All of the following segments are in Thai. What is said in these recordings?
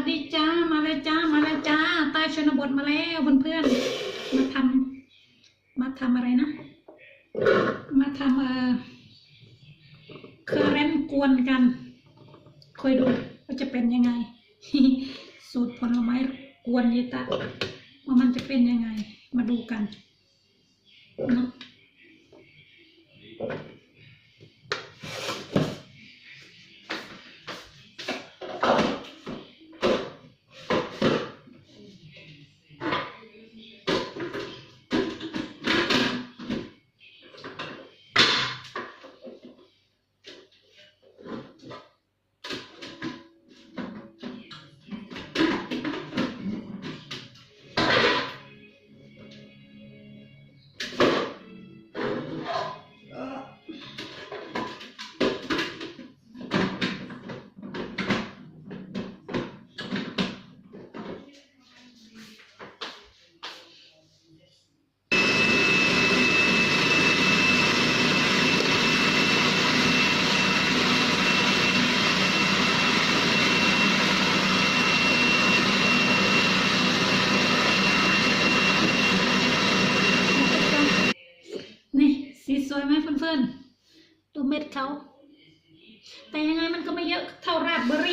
สดีจ้ามาเลยจ้ามาเลยจ้าใต้ชนบทมาแล้วเพื่อนๆมาทำมาทำอะไรนะ มาทำเออเคอร์เรนกวนกันคอยดูว่าจะเป็นยังไง สูตรผลไม้กวนยีตะว่ามันจะเป็นยังไง มาดูกันเนาะ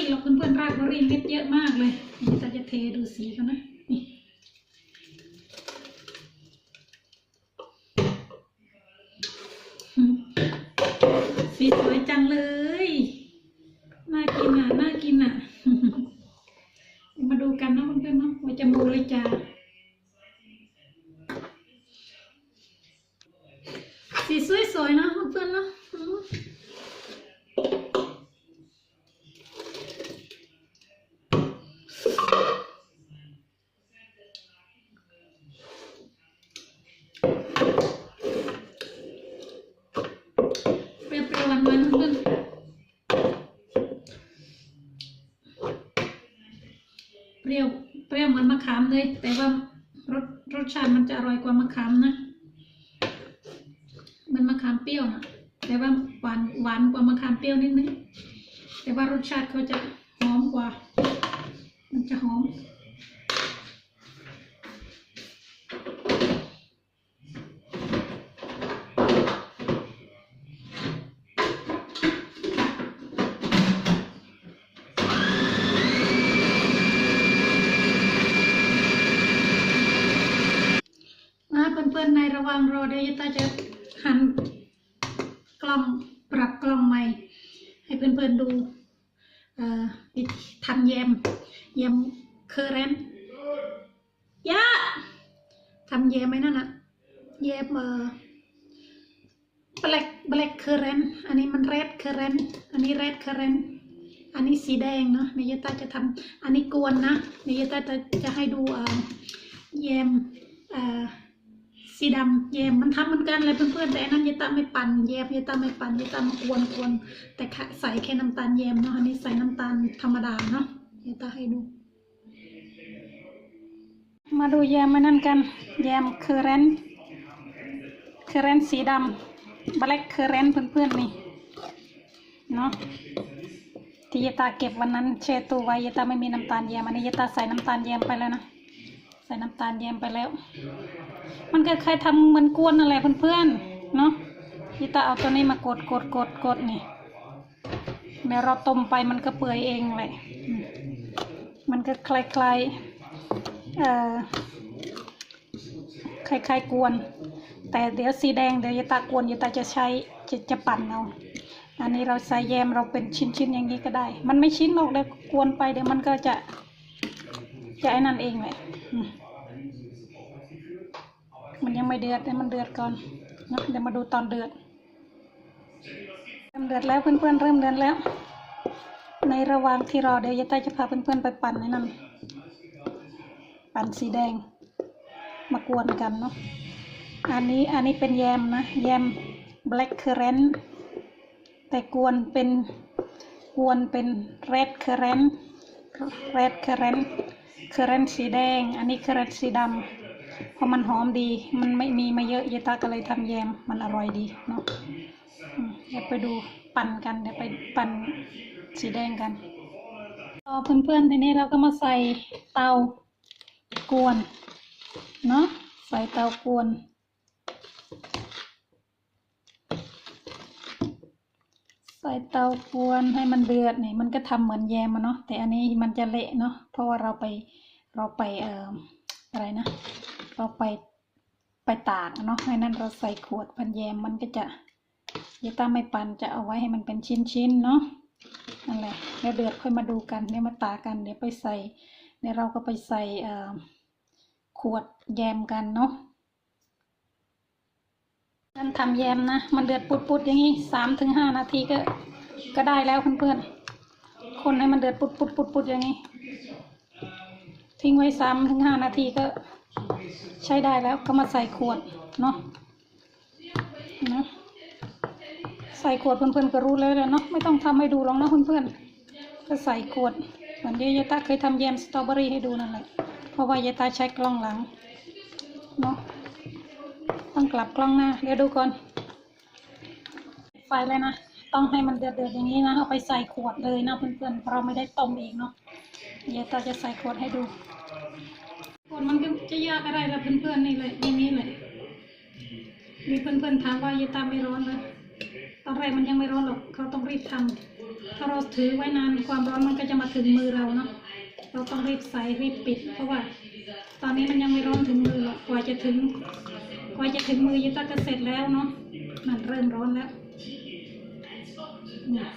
ราดเบอร์รี่หรอกเพื่อนๆราดเบอร์รี่เม็ดเยอะมากเลยนี่ต่จะเทดูสีเขานะนี่สีสวยจังเลยน่ากินอะน่ากินอะ มาดูกันนะเพื่อนๆเนาะว่าจะมูเลยจ้าสีสวยๆนะเพื่อนๆเนาะอืมเปรี้ยวๆหวานๆเพื่อน เปรี้ยวเปรี้ยวเหมือนมะขามเลย แต่ว่ารสรสชาติมันจะอร่อยกว่ามะขามนะมันมะขามเปรี้ยวนะแต่ว่าหวานหวานกว่ามะขามเปรี้ยวนิดนึงแต่ว่ารสชาติเขาจะหอมกว่า มันจะหอม นะเพื่อนๆในระหว่างรอเดี๋ยวยายตาจะหันกล้องปรับกล้องใหม่ ให้เพื่อนๆดู เอ่อวิธีทำแยมแยมเคอร์เรนยะทำแยมไหมนั่นน่ะแยมเออ black black currant อันนี้มัน red currant อันนี้ red currant อันนี้สีแดงเนาะเนยยตาจะทำอันนี้กวนนะเนยยตาจะจะให้ดูเออแยมเอ่อ สีดำแยมมันทำเหมือนกันเลยเพื่อนๆแต่อันนั้นยายตาไม่ปั่นแยมยายตาไม่ปั่นยายตามากวนกวนแต่ใส่แค่น้ำตาลแยมเนาะอันนี้ใส่น้ำตาลธรรมดาเนาะยายตาให้ดู มาดูแยมมันนั่นกัน แยมเคอร์เรนเคอร์เรนสีดำ black currant เพื่อนๆนี่เนาะที่ยายตาเก็บวันนั้นแช่ตู้ไว้ยายตาไม่มีน้ำตาลแยมอันนี้ยายตาใส่น้ำตาลแยมไปแล้วนะใส่น้ำตาลแยมไปแล้ว มันก็เคยทำมือนกวนอะไรเพื่อนๆเนาะพี่ตาเอาตัวนี้มากดกดกดกดนี่เดี๋ยวเราต้มไปมันก็เปื่อยเองเลยมันก็คล้ายๆเอ่อคล้ายๆกวน แต่เดี๋ยวสีแดงเดี๋ยวยตากวนยตาจะใช้จะจะปั่นเอาอันนี้เราใส่แยมเราเป็นชิ้นๆอย่างนี้ก็ได้ มันไม่ชิ้นหรอกเดี๋ยวกวนไปเดี๋ยวมันก็จะจะไอ้นั่นเองแหละอืมมันยัง ไม่เดือดเดี๋ยวมันเดือดก่อนนะเดี๋ยวมาดูตอนเดือดเริ่มเดือดแล้วเพื่อนๆเริ่มเดือดแล้ว ในระหว่างที่รอเดี๋ยวยายต้จะพาเพื่อนๆไปปั่นในนั้นปั่นสีแดง มากวนกันเนาะอันนี้อันนี้เป็นแยมนะแยม black currant แต่กวนเป็นกวนเป็น red currant red currant currant สีแดง อันนี้ currant สีดำ เพราะมันหอมดี มันไม่มีมาเยอะยายตาก็เลยทำแยม มันอร่อยดีเนาะเดี๋ยวไปดูปั่นกัน เดี๋ยวไปปั่นสีแดงกันพอเพื่อนๆ ทีนี้เราก็มาใส่เตากวน เนาะ ใส่เตากวนใส่เตากวนให้มันเดือดนี่มันก็ทำเหมือนแยมอะเนาะแต่อันนี้มันจะเละเนาะเพราะว่าเราไปเราไปเอ่ออะไรนะ เราไปไปตากเนาะให้นั้นเราใส่ขวดพันแยมมันก็จะเดี๋ยวตาไม่ปันจะเอาไว้ให้มันเป็นชิ้นๆเนาะนั่นแหละเดี๋ยวเดือดค่อยมาดูกันเดี๋ยวมาตากกันเดี๋ยวไปใส่เดี๋ยวเราก็ไปใส่ขวดแยมกันเนาะนั่นทำแยมนะ มันเดือดปุดๆอย่างนี้สามถึงห้านาทีก็ก็ได้แล้วเพื่อนๆ คนให้มันเดือดปุดปุดปุดปุดอย่างนี้ ทิ้งไว้สามถึงห้านาทีก็ ใช้ได้แล้วก็มาใส่ขวดเนาะนะใส่ขวดเพื่อนๆก็รู้แล้วแหละเนาะไม่ต้องทำให้ดูหรอกนะเพื่อนๆก็ใส่ขวดเหมือนที่ยายตาเคยทำแยมสตรอเบอรี่ให้ดูนั่นแหละเพราะว่ายายตาใช้กล้องหลังเนาะต้องกลับกล้องหน้าเดี๋ยวดูก่อนไฟเลยนะต้องให้มันเดือดๆอย่างนี้นะเอาไปใส่ขวดเลยนะเพื่อนๆเพราะเราไม่ได้ต้มเองเนาะเยตาจะใส่ขวดให้ดู ขวดมันก็จะยากอะไรละเพื่อนๆนี่เลยอย่างนี้เลยมีเพื่อนๆถามว่าเยตาไม่ร้อนเลยตอนแรกมันยังไม่ร้อนหรอกเขาต้องรีบทำถ้าเราถือไว้นานความร้อนมันก็จะมาถึงมือเราเนาะเราต้องรีบใส่รีบปิด เพราะว่า ตอนนี้มันยังไม่ร้อนถึงมือหรอกกว่าจะถึงกว่าจะถึงมือยิตาก็เสร็จแล้วเนาะมันเริ่มร้อนแล้วนี่ย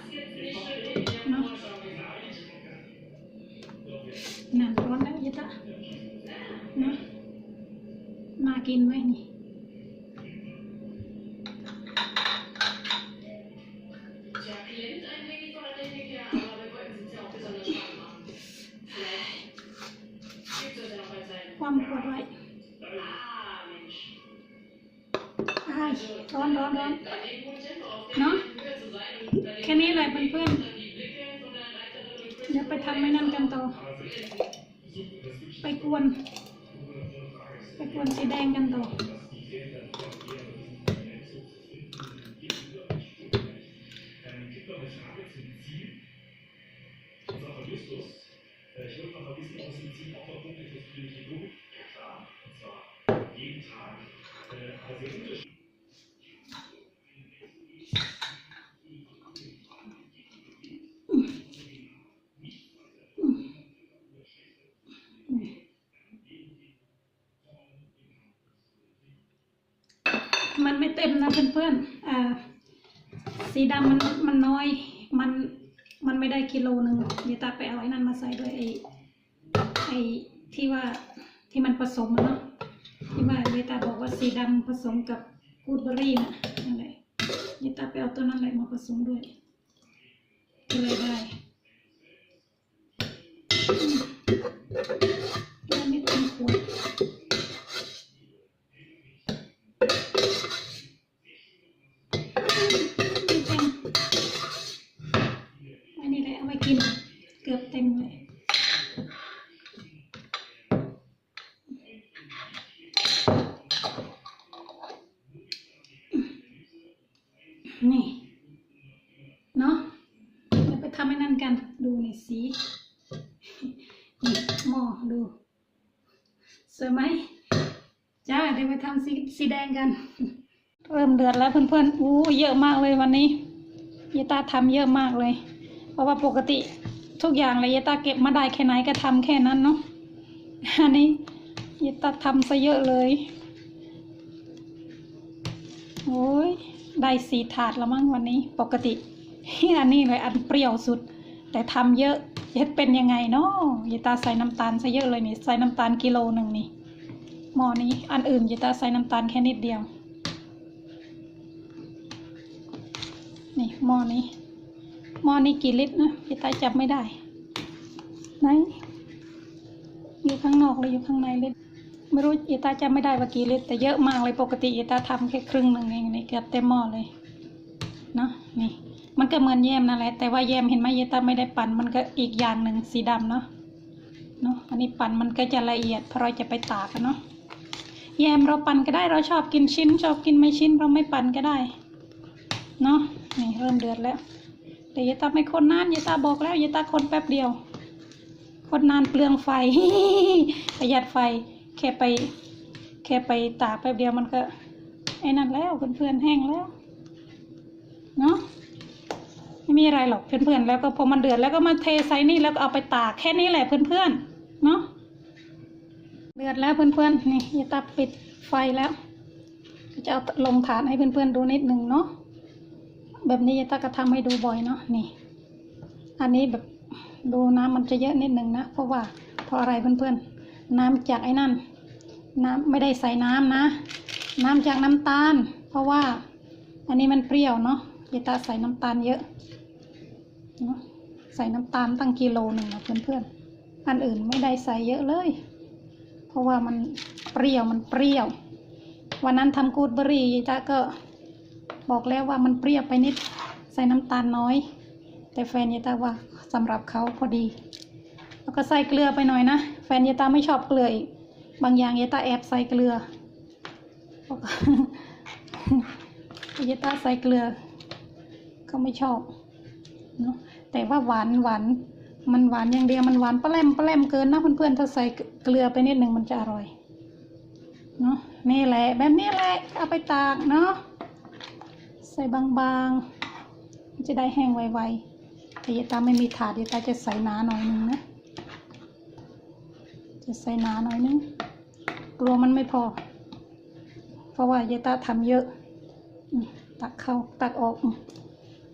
เนาะนั่น กินไหมนี่ความปวดไว้อ้ายร้อนร้อนร้อนเนาะแค่นี้แหละเพื่อนๆเดี๋ยวไปทำไม่นั่นกันต่อ ไปกวน ไปกวนสีแดงกันต่อ มันไม่เต็มนะเพื่อนๆอ่าสีดำมันมันน้อย มันมันไม่ได้กิโลหนึ่งเดี๋ยวตาไปเอาไอ้นั่นมาใส่ด้วยไอ้ไอ้ที่ว่าที่มันผสมเนาะที่ว่าเวตาบอกว่าสีดำผสมกับกูดเบอร์รี่นะนั่นแหละเวตาไปเอาตัวนั้นแหละมาผสมด้วยก็เลยได้ได้ไม่เต็มขวด ไม่เต็มอันนี้แหละเอาไปกิน เกือบเต็มเลย นี่ เนาะเดี๋ยวไปทำให้นั่นกัน ดูนี่สี นี่หม้อดู สวยไหม จ้า เดี๋ยวไปทำ สีแดงกัน เริ่มเดือดแล้วเพื่อนๆอู้เยอะมากเลยวันนี้ยายตาทำเยอะมากเลย เพราะว่าปกติทุกอย่างเลยยายตาเก็บมาได้แค่ไหนก็ทำแค่นั้นเนาะอันนี้ยายตาทำซะเยอะเลยโอ้ยได้สีถาดแล้วมั้งวันนี้ ปกติอันนี้เลยอันเปรี้ยวสุด แต่ทำเยอะจะเป็นยังไงเนาะยายตาใส่น้ำตาลซะเยอะเลยนี่ใส่น้ำตาลกิโลหนึ่งนี่ ม้อนี้อันอื่นยายตาใส่น้ำตาลแค่นิดเดียว นี่หม้อนี้หม้อนี้กี่ลิตรนะพี่ตาจับไม่ได้ไหนอยู่ข้างนอกหรือยู่ข้างในเลิตรไม่รู้ยีตาจำไม่ได้ว่ากี่ลิตรแต่เยอะมากเลยปกติยีตาทำแค่ครึ่งหนึ่งเองนี่เกือบเต็มหม้อเลยเนาะนี่มันก็เหมือนแยมนั่นแหละแต่ว่าแยมเห็นไหมยีตาไม่ได้ปั่นมันก็อีกอย่างหนึ่งสีดำเนาะเนาะอันนี้ปั่นมันก็จะละเอียดเพราะเราจะไปตากเนาะ แยมเราปั่นก็ได้เราชอบกินชิ้น ชอบกินไม่ชิ้นเราไม่ปั่นก็ได้เนาะนี่เริ่มเดือดแล้วแต่ยายตาไม่คนนานยายตาบอกแล้วยายตาคนแป๊บเดียวพดนานเปลืองไฟ ประหยัดไฟ แค่ไป แค่ไปตากแป๊บเดียวมันก็ไอ้นั่นแล้วเพื่อนๆแห้งแล้วเนาะไม่มีอะไรหรอกเพื่อนๆแล้วก็พอมันเดือดแล้วก็มาเทใส่นี่แล้วก็เอาไปตากแค่นี้แหละเพื่อนๆเนาะ เดือดแล้วเพื่อนๆนี่ยายตาปิดไฟแล้วจะเอาลงฐานให้เพื่อนๆดูนิดหนึ่งเนาะแบบนี้ยายตาก็ทำให้ดูบ่อยเนาะนี่ อันนี้แบบดูน้ำมันจะเยอะนิดหนึ่งนะเพราะว่าเพราะอะไรเพื่อนๆ น้ำจากไอ้นั่น น้ำไม่ได้ใส่น้ำนะ น้ำจากน้ำตาล เพราะว่าอันนี้มันเปรี้ยวเนาะยายตาใส่น้ำตาลเยอะเนาะใส่น้ำตาลตั้งกิโลหนึ่งนะเพื่อนๆอันอื่นไม่ได้ใส่เยอะเลย เพราะว่ามันเปรี้ยวมันเปรี้ยว วันนั้นทำกูดเบอรี่ยายตาก็บอกแล้วว่ามันเปรี้ยวไปนิด ใส่น้ำตาลน้อย แต่แฟนยายตาว่าสำหรับเขาพอดี แล้วก็ใส่เกลือไปหน่อยนะ แฟนยายตาไม่ชอบเกลืออีกบางอย่างยายตาแอบใส่เกลือยายตาใส่เกลือ ก็ไม่ชอบเนาะแต่ว่าหวานหวาน มันหวานอย่างเดียวมันหวานปลาแรมปลาแรมเกินนะเพื่อนๆถ้าใส่เกลือไปนิดหนึ่งมันจะอร่อยเนาะนี่แหละแบบนี้แหละเอาไปตากเนาะใส่บางๆมันจะได้แห้งไวๆแต่ยายตาไม่มีถาดยายตาจะใส่หนาหน่อยนึงนะจะใส่หนาหน่อยนึงกลัวมันไม่พอ เพราะว่ายายตาทำเยอะตักเข้าตักออก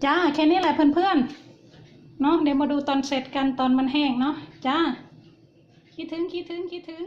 จ้าแค่นี้แหละเพื่อนๆ เนาะเดี๋ยวมาดูตอนเสร็จกันตอนมันแห้งเนาะจ้าคิดถึงคิดถึงคิดถึง